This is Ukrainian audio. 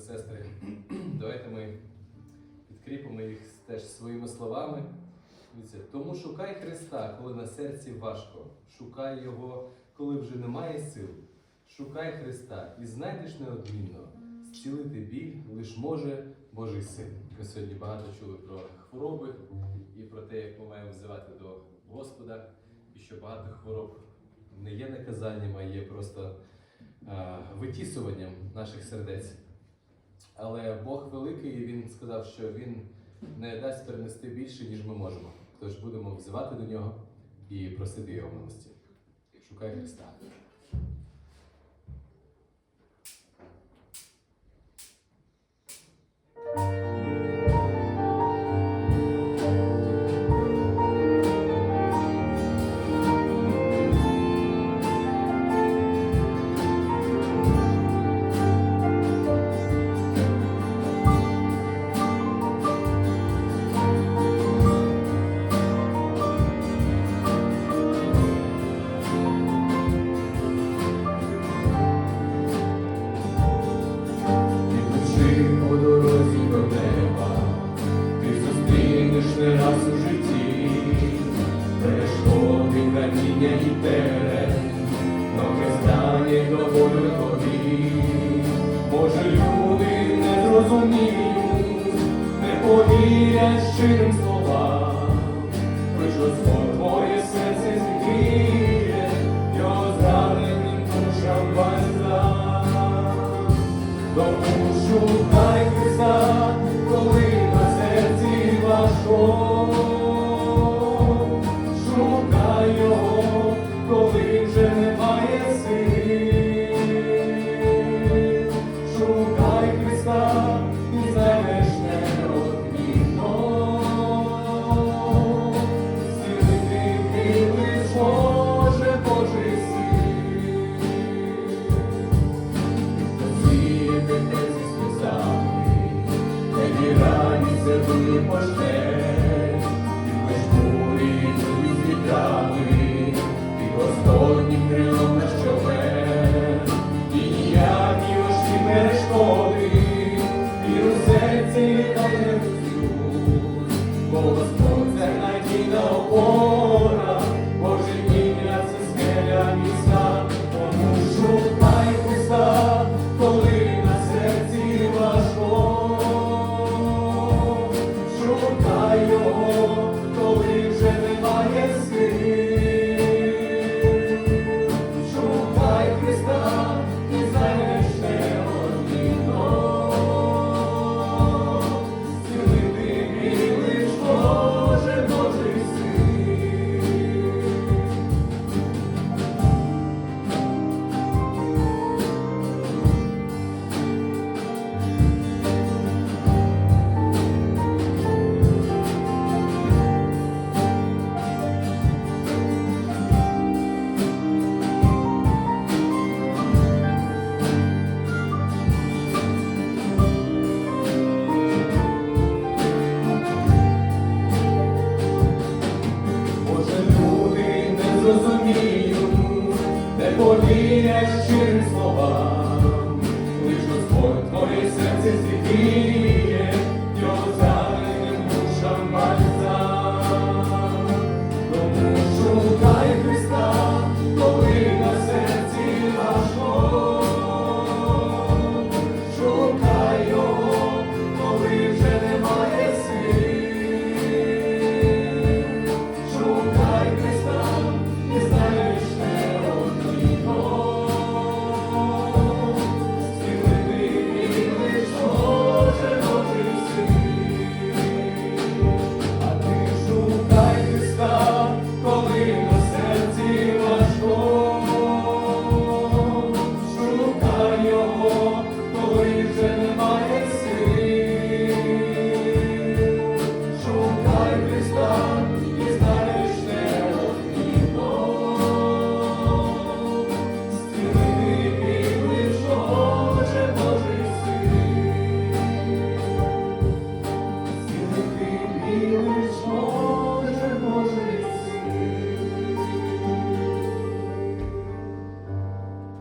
і сестри, давайте ми підкріпимо їх теж своїми словами. Тому шукай Христа, коли на серці важко. Шукай Його, коли вже немає сил. Шукай Христа і знайдеш неодмінно. Зцілити біль лиш може Божий син. Ми сьогодні багато чули про хвороби і про те, як ми маємо взивати до Господа, і що багато хвороб не є наказанням, а є просто витісуванням наших сердець. Але Бог великий, і Він сказав, що Він не дасть перенести більше, ніж ми можемо. Тож будемо взивати до нього і просити його милості. Шукай Христа. Не раз у житті, перешкоди, каміння і терен, ноги стані до волю тобі. Може, люди не зрозуміють, не повірять щирим словам, хоч Господь por fe.